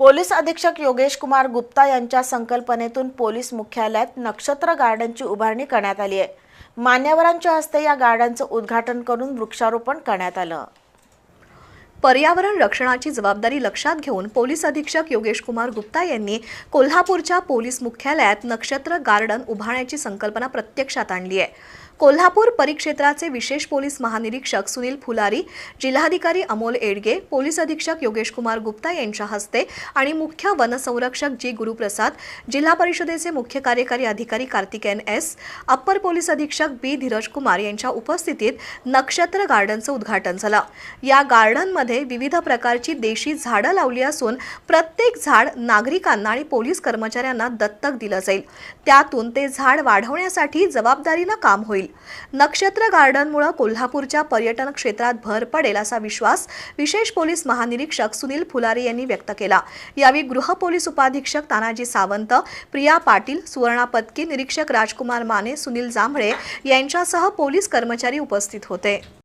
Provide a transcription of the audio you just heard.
Police अधीक्षक योगेश कुमार गुप्ता यांच्या संकल्पनेतून पोलीस मुख्यालयात नक्षत्र गार्डनची उभारणी करण्यात आली आहे. मान्यवरांच्या हस्ते या गार्डनचं उद्घाटन करून वृक्षारोपण करण्यात आलं. पर्यावरण रक्षणाची जबाबदारी लक्षात घेऊन पोलीस अधीक्षक योगेश कुमार गुप्ता यांनी कोल्हापूरच्या पोलीस मुख्यालयात नक्षत्र गार्डन उभारण्याची संकल्पना प्रत्यक्षात आणली आहे. कोल्हापूर परिक्षेत्राचे विशेष पोलीस महानिरीक्षक सुनील फुलारी जिल्हाधिकारी अमोल एडगे पोलीस अधीक्षक योगेश कुमार गुप्ता यांच्या हस्ते आणि मुख्य वनसंरक्षक जी गुरुप्रसाद जिल्हा परिषदेचे मुख्य कार्यकारी अधिकारी कार्तिकेन एस अप्पर पोलीस अधीक्षक बी धीरज कुमार यांच्या उपस्थितीत नक्षत्र गार्डनचं उद्घाटन झालं. या गार्डनमध्ये विविध प्रकारची देशी झाडं लावली असून प्रत्येक झाड नागरिकांना आणि पोलीस कर्मचाऱ्यांना दत्तक दिलं जाईल. त्यातून ते झाड वाढवण्यासाठी जबाबदारीनं काम होईल. होईल. नक्षत्र गार्डनमुळे कोल्हापूरच्या पर्यटन क्षेत्रात भर पडेल असा विश्वास विशेष पोलीस महानिरीक्षक सुनील फुलारी यांनी व्यक्त केला. यावेळी गृह पोलीस उपाधीक्षक तानाजी सावंत प्रिया पाटील सुवर्णा पत्की निरीक्षक राजकुमार माने सुनील जांभळे यांच्यासह पोलीस कर्मचारी उपस्थित होते.